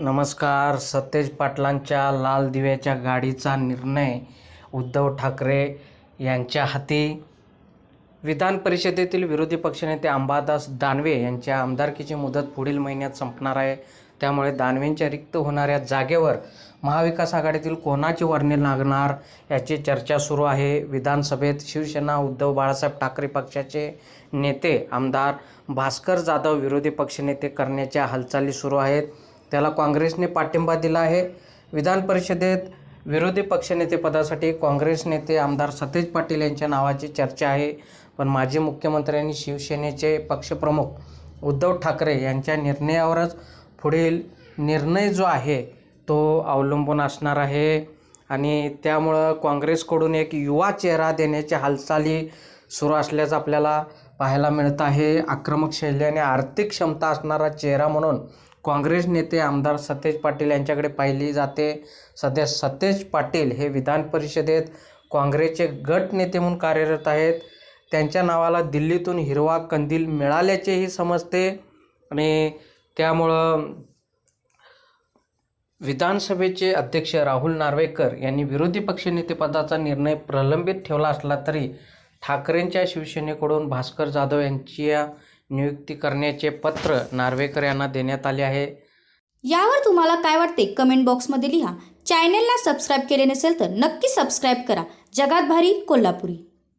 नमस्कार सतेज पाटलांच्या लाल दिव्याच्या गाडीचा निर्णय उद्धव ठाकरे यांच्या हाती. विधान परिषदेतील विरोधी पक्षनेते अंबादास दानवे यांच्या आमदारकीची मुदत पुढील महिन्यात संपणार आहे. त्यामुळे दानवेंच्या रिक्त होणाऱ्या जागेवर महाविकास आघाडीतील कोणाची वर्णी लागणार याची चर्चा सुरू आहे. विधानसभेत शिवसेना उद्धव बाळासाहेब ठाकरे पक्षाचे नेते आमदार भास्कर जाधव विरोधी पक्षनेते करण्याच्या हालचाली सुरू आहेत. त्याला काँग्रेसने पाठिंबा दिला आहे. विधान परिषदेत विरोधी पक्षनेतेपदासाठी काँग्रेस नेते आमदार सतेज पाटील यांच्या नावाची चर्चा आहे. पण माजी मुख्यमंत्री आणि शिवसेनेचे पक्षप्रमुख उद्धव ठाकरे यांच्या निर्णयावरच पुढील निर्णय जो आहे तो अवलंबून असणार आहे. आणि त्यामुळं काँग्रेसकडून एक युवा चेहरा देण्याच्या हालचाली सुरू असल्याचं आपल्याला पाहायला मिळत आहे. आक्रमक शैली आणि आर्थिक क्षमता असणारा चेहरा म्हणून काँग्रेस नेते आमदार सतेज पाटील यांच्याकडे पाहिली जाते. सध्या सतेज पाटील हे विधान परिषदेत काँग्रेसचे गट नेते म्हणून कार्यरत आहेत. त्यांच्या नावाला दिल्लीतून हिरवा कंदील मिळाल्याचेही समजते आणि त्यामुळं विधानसभेचे अध्यक्ष राहुल नार्वेकर यांनी विरोधी पक्षनेतेपदाचा निर्णय प्रलंबित ठेवला असला तरी ठाकरेंच्या शिवसेनेकडून भास्कर जाधव यांच्या नियुक्ती करण्याचे पत्र नार्वेकर यांना देण्यात आले आहे. यावर तुम्हाला काय वाटते? कमेंट बॉक्समध्ये लिहा. चॅनेलला सबस्क्राईब केले नसेल तर नक्की सबस्क्राईब करा. जगात भारी कोल्हापुरी.